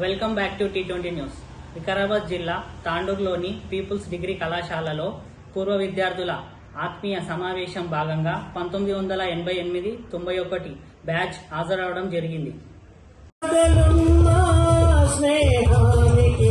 Welcome back to T twenty news. Vikarabad జిల్లా తాండూరులోని peoples degree కళాశాలలో పూర్వ విద్యార్థుల ఆత్మీయ సమావేశం భాగంగా పంతొమ్మిది వందల ఎనభై ఎనిమిది తొంభై ఒకటి బ్యాచ్ హాజరవడం జరిగింది. స్నేహానికి